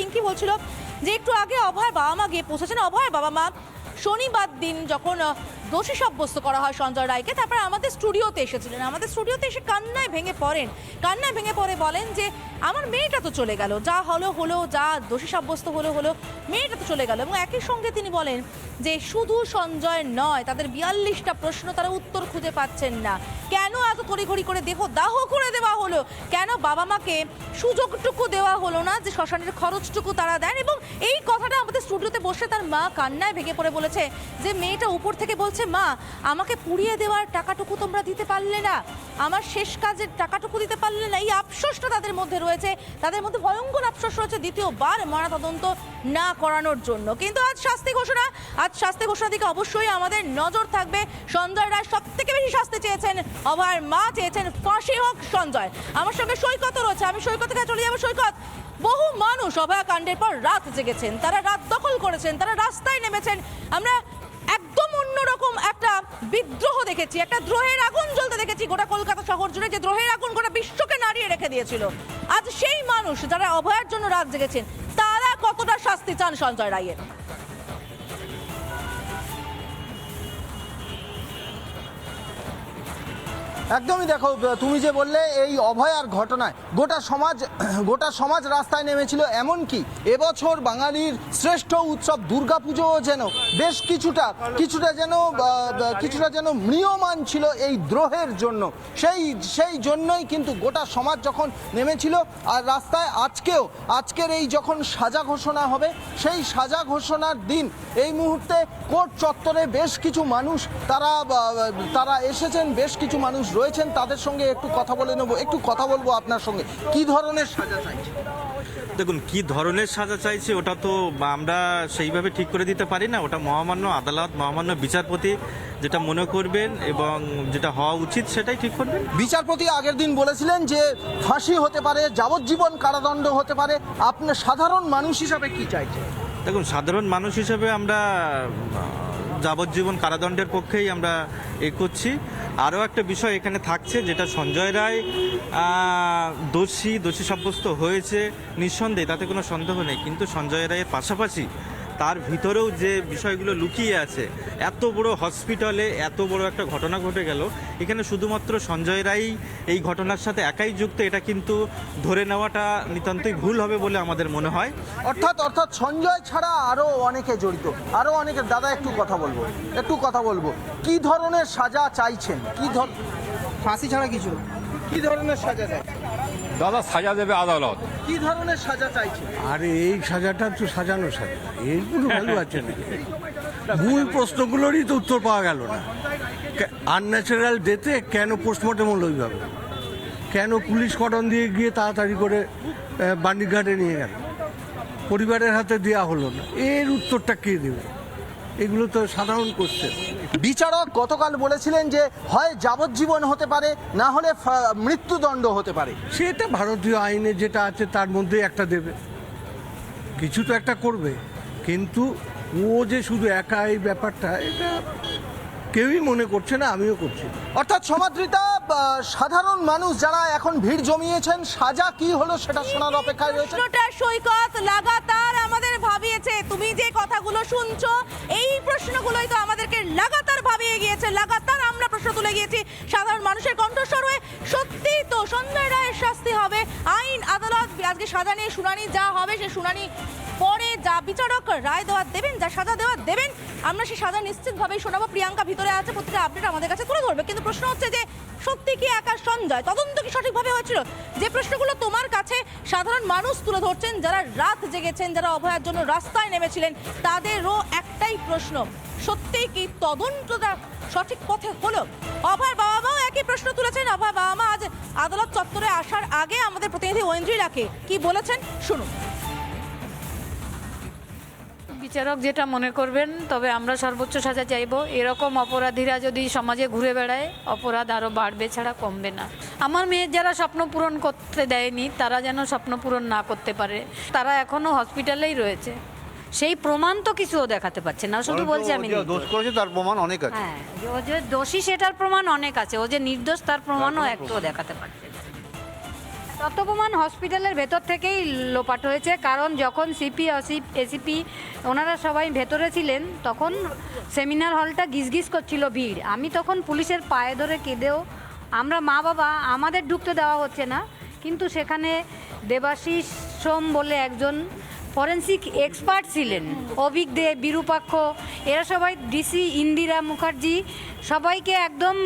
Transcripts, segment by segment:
পিঙ্কি বলছিল যে একটু আগে অভয় বাবা মা গিয়ে পৌঁছেছেন। অভয় বাবা মা শনিবার দিন যখন দোষী সাব্যস্ত করা হয় সঞ্জয় রায়কে, তারপর আমাদের স্টুডিওতে এসেছিলেন। আমাদের স্টুডিওতে এসে কান্নায় ভেঙে পড়েন। কান্নায় ভেঙে পড়ে বলেন যে, আমার মেয়েটা তো চলে গেল। যা হলো হলো, যা দোষী সাব্যস্ত হলো হলো, মেয়েটা তো চলে গেল। এবং একই সঙ্গে তিনি বলেন যে, শুধু সঞ্জয় নয়, তাদের বিয়াল্লিশটা প্রশ্ন তারা উত্তর খুঁজে পাচ্ছেন না। কেন তড়িঘড়ি করে দেহ দাহ করে দেওয়া হলো। কেন বাবা মাকে সুযোগটুকু দেওয়া হলো না যে শ্মশানের খরচটুকু তারা দেন? এবং এই কথাটা আমাদের স্টুডিওতে বসে তার মা কান্নায় ভেঙে পড়ে বলেছে যে, মেয়েটা উপর থেকে বলছে, মা, আমাকে পুড়িয়ে দেওয়ার টাকাটুকু তোমরা দিতে পারলে না। আমার শেষ কাজের টাকাটুকু দিতে পারলে না, এই আফসোসটা তাদের মধ্যে রয়েছে। তাদের মধ্যে ভয়ঙ্কর আফসোস রয়েছে দ্বিতীয়বার ময়নাতদন্ত না করানোর জন্য। কিন্তু আজ শাস্তি ঘোষণা, আজ শাস্তি ঘোষণা দিকে অবশ্যই আমাদের নজর থাকবে। সঞ্জয় রায় সব থেকে বেশি শাস্তি চেয়েছেন, অভয়ের মা চেয়েছেন ফাঁসি হোক সঞ্জয়। আমার সঙ্গে সৈকত রয়েছে, আমি সৈকত থেকে চলে যাব। সৈকত, বহু মানুষ অভয়াকাণ্ডের পর রাত জেগেছেন, তারা রাত দখল করেছেন, তারা রাস্তায় নেমেছেন। আমরা একদম অন্যরকম একটা বিদ্রোহ দেখেছি। একটা দ্রোহের আগুন জ্বলতে দেখেছি গোটা কলকাতা শহর জুড়ে, যে দ্রোহের আগুন গোটা বিশ্বকে নাড়িয়ে রেখে দিয়েছিল। আজ সেই মানুষ যারা অভয়ের জন্য রাত জেগেছেন, তারা কতটা শাস্তি চান সঞ্জয় রায়ের? একদমই দেখো, তুমি যে বললে এই অভয়ার ঘটনায় গোটা সমাজ গোটা সমাজ রাস্তায় নেমেছিল এমনকি এবছর বাঙালির শ্রেষ্ঠ উৎসব দুর্গাপুজোও যেন বেশ কিছুটা কিছুটা যেন কিছুটা যেন ম্রিয়মান ছিল এই দ্রোহের জন্য। সেই সেই জন্যই কিন্তু গোটা সমাজ যখন নেমেছিল, আর রাস্তায় আজকেও, আজকের এই যখন সাজা ঘোষণা হবে, সেই সাজা ঘোষণার দিন, এই মুহূর্তে কোর্ট চত্বরে বেশ কিছু মানুষ তারা তারা এসেছেন, বেশ কিছু মানুষ রয়েছেন। তাদের সঙ্গে একটু কথা বলে নেব, একটু কথা বলব আপনার সঙ্গে। কি ধরনের সাজা চাইছে? দেখুন কি ধরনের সাজা চাইছে ওটা তো আমরা সেইভাবে ঠিক করে দিতে পারি না। ওটা মহামান্য আদালত মহামান্য বিচারপতি যেটা মনে করবেন এবং যেটা হওয়া উচিত সেটাই ঠিক করবেন। বিচারপতি আগের দিন বলেছিলেন যে ফাঁসি হতে পারে যাবজ্জীবন কারাদণ্ড হতে পারে। আপনার সাধারণ মানুষ হিসাবে কি চাইছে দেখুন সাধারণ মানুষ হিসাবে আমরা যাবজ্জীবন কারাদণ্ডের পক্ষেই আমরা এ করছি আরও একটা বিষয় এখানে থাকছে, যেটা সঞ্জয় রায় দোষী দোষী সাব্যস্ত হয়েছে নিঃসন্দেহে, তাতে কোনো সন্দেহ নেই। কিন্তু সঞ্জয় রায়ের পাশাপাশি তার ভিতরেও যে বিষয়গুলো লুকিয়ে আছে এত বড় হসপিটালে এত বড় একটা ঘটনা ঘটে গেল। এখানে শুধুমাত্র সঞ্জয় রাই এই ঘটনার সাথে একাই যুক্ত এটা কিন্তু ধরে নেওয়াটা নিতান্তই ভুল হবে বলে আমাদের মনে হয়। অর্থাৎ অর্থাৎ সঞ্জয় ছাড়া আরও অনেকে জড়িত। আরও অনেকে দাদা একটু কথা বলব একটু কথা বলব। কি ধরনের সাজা চাইছেন? কি ধর ফাঁসি ছাড়া কিছু। কি ধরনের সাজা চাই দাদা সাজা দেবে আদালত। কি ধরনের সাজা চাইছেন? আরে এই সাজাটা তো সাজানো সাজা। এর কোনো ভ্যালু আছে না। মূল প্রশ্নগুলোরই তো উত্তর পাওয়া গেল না। আনন্যাচারাল ডেতে কেন পোস্টমর্টম হলো ওইভাবে কেন পুলিশ কটন দিয়ে গিয়ে তাড়াতাড়ি করে বান্ডিঘাটে নিয়ে গেল? পরিবারের হাতে দেওয়া হলো না। এর উত্তরটা কে দেবে? এগুলো তো সাধারণ কোশ্চেন বিচারক গতকাল বলেছিলেন যে হয় যাবজ্জীবন হতে পারে না হলে মৃত্যুদণ্ড হতে পারে। সেটা ভারতীয় আইনে যেটা আছে তার মধ্যে একটা দেবে। কিছু তো একটা করবে। কিন্তু ও যে শুধু একা এই ব্যাপারটা এটা কেউই মনে করছে না আমিও করছি অর্থাৎ সমাদৃতা সাধারণ মানুষ যারা এখন ভিড় জমিয়েছেন সাজা কি হলো সেটা শোনার অপেক্ষায় রয়েছে? সৈকত লাগাতার আমাদের ভাবিয়েছে। তুমি যে কথাগুলো শুনছো প্রশ্নগুলোই তো আমাদেরকে লাগাতার ভাবিয়ে গিয়েছে, লাগাতার আমরা প্রশ্ন তুলে গিয়েছি। সাধারণ মানুষের কণ্ঠস্বর হয়ে সত্যি তো সঞ্জয় রায়ের শাস্তি হবে। আইন, আদালত, আজকে সাজা নিয়ে শুনানি যা হবে, সে শুনানি পরে যা বিচারক রায় দেওয়া দেবেন, যা সাজা দেওয়া দেবেন, আমরা সেই সাজা নিশ্চিতভাবেই শোনাবো। প্রিয়াঙ্কা ভিতরে আছে, প্রতিটা আপডেট আমাদের কাছে তুলে ধরবে। কিন্তু প্রশ্ন হচ্ছে যে সত্যি কি একা সঞ্জয়? তদন্ত কি সঠিকভাবে হয়েছিল? যে প্রশ্নগুলো তোমার কাছে সাধারণ মানুষ তুলে ধরছেন, যারা রাত জেগেছেন, যারা অভয়ার জন্য রাস্তায় নেমেছিলেন, তাদেরও একটাই প্রশ্ন। সত্যিই কি তদন্তটা সঠিক পথে হলো? অভয় বাবা মাও একই প্রশ্ন তুলেছেন। অভয় বাবা মা আজ আদালত চত্বরে আসার আগে আমাদের প্রতিনিধি ঐন্দ্রিলাকে কি বলেছেন? শুনুন। বিচারক যেটা মনে করবেন তবে আমরা সর্বোচ্চ সাজা চাইব এরকম অপরাধীরা যদি সমাজে ঘুরে বেড়ায় অপরাধ আরও বাড়বে ছাড়া কমবে না। আমার মেয়ের যারা স্বপ্ন পূরণ করতে দেয়নি তারা যেন স্বপ্ন পূরণ না করতে পারে। তারা এখনও হসপিটালেই রয়েছে। সেই প্রমাণ তো কিছুও দেখাতে পারছে না শুধু বলছে আমি দোষ করেছে তার প্রমাণ অনেক আছে। হ্যাঁ ও যে দোষী সেটার প্রমাণ অনেক আছে। ও যে নির্দোষ তার প্রমাণও একটুও দেখাতে পারছে না। প্রমাণ হসপিটালের ভেতর থেকেই লোপাট হয়েছে, কারণ যখন সিপি এসিপি ওনারা সবাই ভেতরে ছিলেন, তখন সেমিনার হলটা গিজগিজ করছিল ভিড়। আমি তখন পুলিশের পায়ে ধরে কেঁদেও আমরা মা বাবা আমাদের ঢুকতে দেওয়া হচ্ছে না, কিন্তু সেখানে দেবাশিস সোম বলে একজন ফরেন্সিক এক্সপার্ট ছিলেন। অভিক দে বিরূপাক্ষ এরা সবাই ডিসি ইন্দিরা মুখার্জি সবাইকে একদম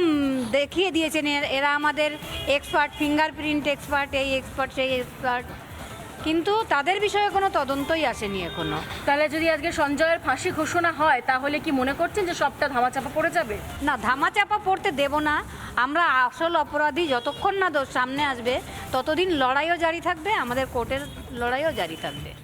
দেখিয়ে দিয়েছেন এর- আমাদের এক্সপার্ট ফিঙ্গারপ্রিন্ট এক্সপার্ট এই এক্সপার্ট সেই এক্সপার্ট। কিন্তু তাদের বিষয়ে কোনো তদন্তই আসেনি এখনও। তাহলে যদি আজকে সঞ্জয়ের ফাঁসি ঘোষণা হয় তাহলে কি মনে করছেন যে সবটা ধামাচাপা পড়ে যাবে? না ধামাচাপা পড়তে দেব না। আমরা আসল অপরাধী যতক্ষণ না দোষ সামনে আসবে ততদিন লড়াইও জারি থাকবে আমাদের কোর্টের লড়াইও জারি থাকবে।